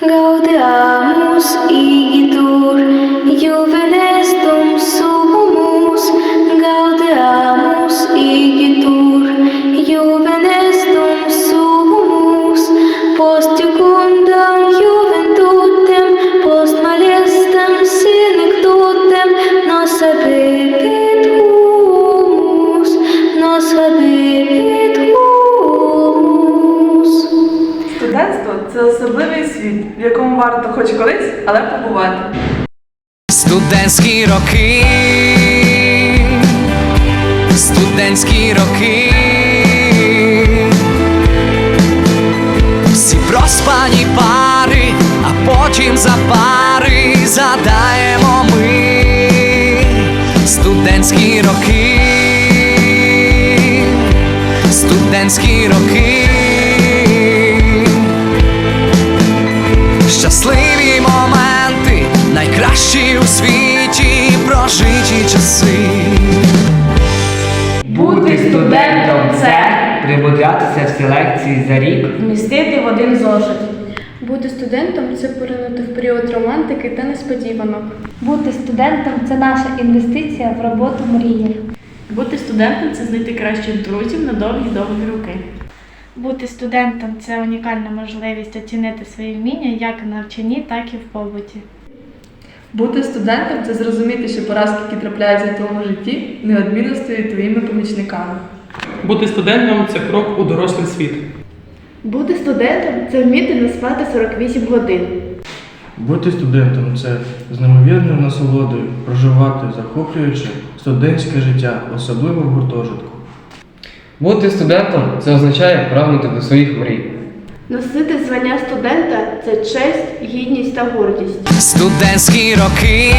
Gaudeamus світ, в якому варто хоч колись, але побувати. Студентські роки, студентські роки, всі проспані пари, а потім за пари задаємо ми студентські роки, студентські роки. Часи. Бути студентом це Примудрятися всі лекції за рік. вмістити в один зошит. Бути студентом це поринути в період романтики та несподіванок. Бути студентом це наша інвестиція в роботу мрії. Бути студентом це знайти кращих друзів на довгі-довгі роки. Бути студентом це унікальна можливість оцінити свої вміння як в навчанні, так і в побуті. Бути студентом це зрозуміти, що поразки, які трапляються в твоєму житті, неодмінно стають твоїми помічниками. Бути студентом це крок у дорослий світ. Бути студентом це вміти не спати 48 годин. Бути студентом це з неймовірною насолодою проживати захоплююче студентське життя, особливо в гуртожитку. Бути студентом це означає прагнути до своїх мрій. Носити звання студента це честь, гідність та гордість. Студентські роки,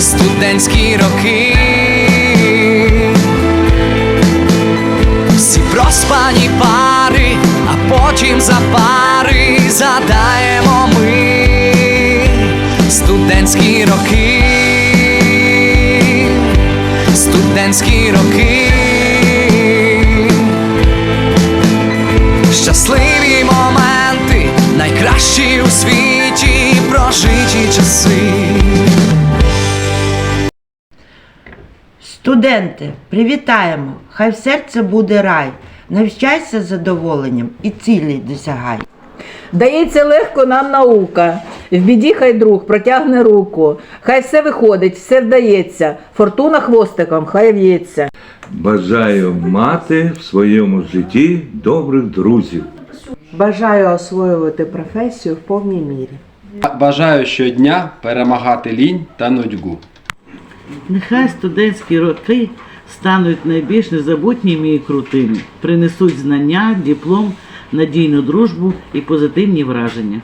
студентські роки, всі проспані пари, а потім за пари задаємо ми студентські роки, студентські роки. Студенти, привітаємо! Хай в серце буде рай. Навчайся задоволенням і цілі досягай. Дається легко нам наука. В біді хай друг протягне руку. Хай все виходить, все вдається. Фортуна хвостиком хай в'ється. Бажаю мати в своєму житті добрих друзів. Бажаю освоювати професію в повній мірі. Бажаю щодня перемагати лінь та нудьгу. Нехай студентські роки стануть найбільш незабутніми і крутими, принесуть знання, диплом, надійну дружбу і позитивні враження.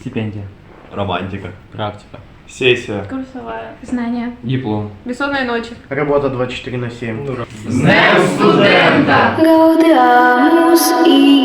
Стипендия. Романтика. Практика. Сессия. Курсовая. Знания. Диплом. Бессонные ночи. Работа 24 на 7. Ну, С Днем студента! Gaudamos и